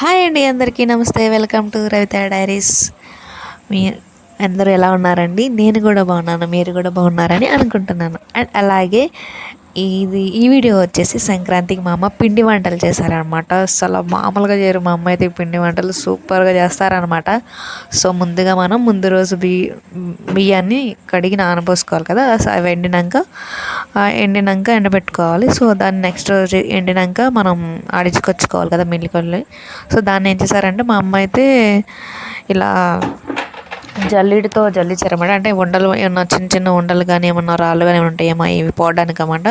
Hi అండి అందరికీ నమస్తే వెల్కమ్ టు రవిత డైరీస్. మీ అందరూ ఎలా ఉన్నారండి? నేను కూడా బాగున్నాను మీరు కూడా బాగున్నారని అనుకుంటున్నాను. అండ్ అలాగే ఇది ఈ వీడియో వచ్చేసి సంక్రాంతికి మా అమ్మ పిండి వంటలు చేశారనమాట అసలు మామూలుగా చేయరు. మా అమ్మ అయితే పిండి వంటలు సూపర్గా చేస్తారనమాట సో ముందుగా మనం ముందు రోజు బియ్య బియ్యాన్ని కడిగి నానబోసుకోవాలి కదా. అవి ఎండినాక ఎండినాక ఎండబెట్టుకోవాలి. సో దాన్ని నెక్స్ట్ రోజు ఎండినాక మనం ఆడించుకొచ్చుకోవాలి కదా మిల్లికొల్లి సో దాన్ని ఏం చేశారంటే మా అమ్మ అయితే ఇలా జల్లిడితో జల్లించారన్నమాట అంటే ఉండలు ఏమన్నా చిన్న చిన్న ఉండలు కానీ ఏమన్నా రాళ్ళు కానీ ఏమైనా ఉంటాయేమో ఇవి పోవడానికి అన్నమాట.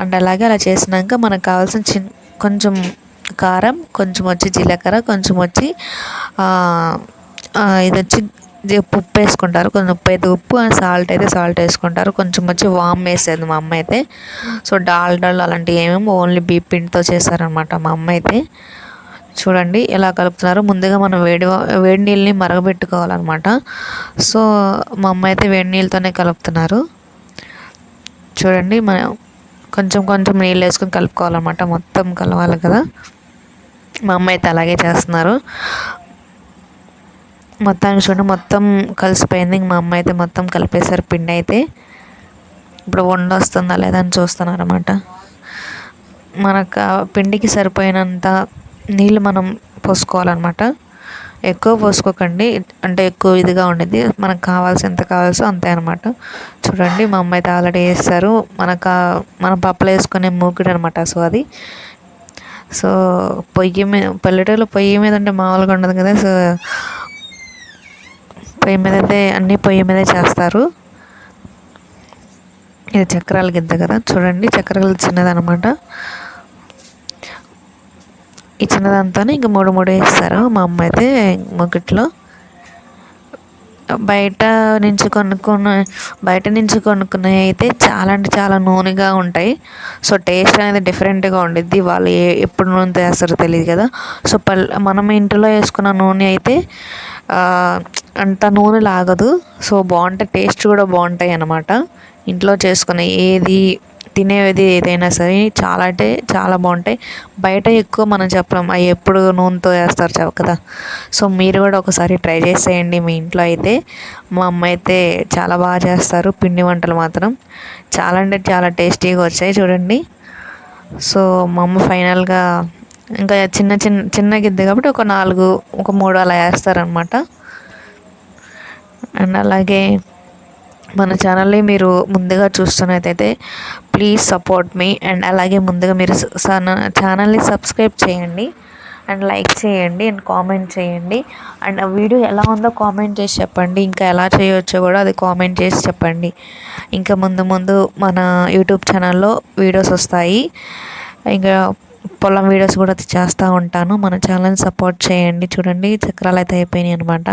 అండ్ అలాగే అలా చేసినాక మనకు కావాల్సిన చిన్న కొంచెం కారం కొంచెం వచ్చి జీలకర్ర కొంచెం వచ్చి ఇది వచ్చి ఉప్పు వేసుకుంటారు. కొంచెం ఉప్పు అయితే ఉప్పు సాల్ట్ అయితే సాల్ట్ వేసుకుంటారు. కొంచెం వచ్చి వామ్ వేసేది మా అమ్మ అయితే. సో డాల్ డాల్ అలాంటివి ఏమేమి ఓన్లీ బీ చేశారనమాట మా అమ్మ అయితే. చూడండి ఎలా కలుపుతున్నారు. ముందుగా మనం వేడి వేడి నీళ్ళని మరగబెట్టుకోవాలన్నమాట. సో మా అమ్మ అయితే వేడి నీళ్ళతోనే కలుపుతున్నారు. చూడండి మనం కొంచెం కొంచెం నీళ్ళు వేసుకొని కలుపుకోవాలన్నమాట. మొత్తం కలవాలి కదా. మా అమ్మ అయితే అలాగే చేస్తున్నారు. మొత్తానికి చూడండి మొత్తం కలిసిపోయింది. మా అమ్మ అయితే మొత్తం కలిపేశారు పిండి అయితే. ఇప్పుడు వండ వస్తుందా లేదా అని చూస్తున్నారు అనమాట మనకు పిండికి సరిపోయినంత నీళ్ళు మనం పోసుకోవాలన్నమాట. ఎక్కువ పోసుకోకండి. అంటే ఎక్కువ ఇదిగా ఉండేది మనకు కావాల్సి ఎంత కావాల్సో అంతే అనమాట చూడండి మా అమ్మ అయితే ఆల్రెడీ వేస్తారు. మనకు మనం పప్పులు వేసుకునే మూకుడు అనమాట సో అది. సో పొయ్యి మీద పల్లెటూరులో పొయ్యి మీద అంటే మామూలుగా ఉండదు కదా. సో పొయ్యి మీద అయితే అన్నీ పొయ్యి మీదే చేస్తారు. ఇది చక్రాల గిద్ద కదా. చూడండి చక్రాలు చిన్నదనమాట ఈ చిన్నదంతా ఇంకా మూడు మూడు వేస్తారు. మా అమ్మ అయితే ముగ్గుట్లో బయట నుంచి కొనుక్కున్న బయట నుంచి కొనుక్కునే అయితే చాలా అంటే చాలా నూనెగా ఉంటాయి. సో టేస్ట్ అనేది డిఫరెంట్గా ఉండిద్ది. వాళ్ళు ఏ ఎప్పుడు నూనె వేస్తారో తెలియదు కదా. సో పల్ మనం ఇంట్లో వేసుకున్న నూనె అయితే అంత నూనె లాగదు. సో బాగుంటాయి టేస్ట్ కూడా బాగుంటాయి అన్నమాట. ఇంట్లో చేసుకునే ఏది తినేది ఏదైనా సరే చాలా అంటే చాలా బాగుంటాయి. బయట ఎక్కువ మనం చెప్పలేం అవి ఎప్పుడు నూనెతో వేస్తారు చెప్ప కదా. సో మీరు కూడా ఒకసారి ట్రై చేసేయండి మీ ఇంట్లో అయితే. మా అమ్మ అయితే చాలా బాగా చేస్తారు పిండి వంటలు మాత్రం. చాలా అంటే చాలా టేస్టీగా వచ్చాయి చూడండి. సో మా అమ్మ ఫైనల్గా ఇంకా చిన్న చిన్న చిన్న గిద్దె కాబట్టి ఒక నాలుగు ఒక మూడు అలా వేస్తారనమాట అండ్ అలాగే మన ఛానల్ని మీరు ముందుగా చూస్తున్నట్టయితే ప్లీజ్ సపోర్ట్ మీ అండ్ అలాగే ముందుగా మీరు ఛానల్ని సబ్స్క్రైబ్ చేయండి అండ్ లైక్ చేయండి అండ్ కామెంట్ చేయండి. అండ్ ఆ వీడియో ఎలా ఉందో కామెంట్ చేసి చెప్పండి. ఇంకా ఎలా చేయవచ్చో కూడా అది కామెంట్ చేసి చెప్పండి. ఇంకా ముందు ముందు మన యూట్యూబ్ ఛానల్లో వీడియోస్ వస్తాయి. ఇంకా పొలం వీడియోస్ కూడా చేస్తూ ఉంటాను. మన ఛానల్ని సపోర్ట్ చేయండి. చూడండి చక్రాలు అయితే అయిపోయినాయి అనమాట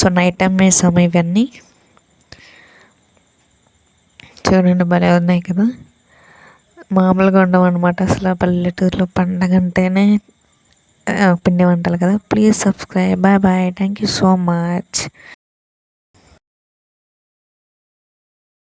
సో నైట్ టైం వేసాము ఇవన్నీ చూడండి భలే ఉన్నాయి కదా. మామూలుగా ఉండమన్నమాట అసలు పల్లెటూరులో పండగ అంటేనే పిండి వంటలు కదా. Please subscribe bye bye thank you so much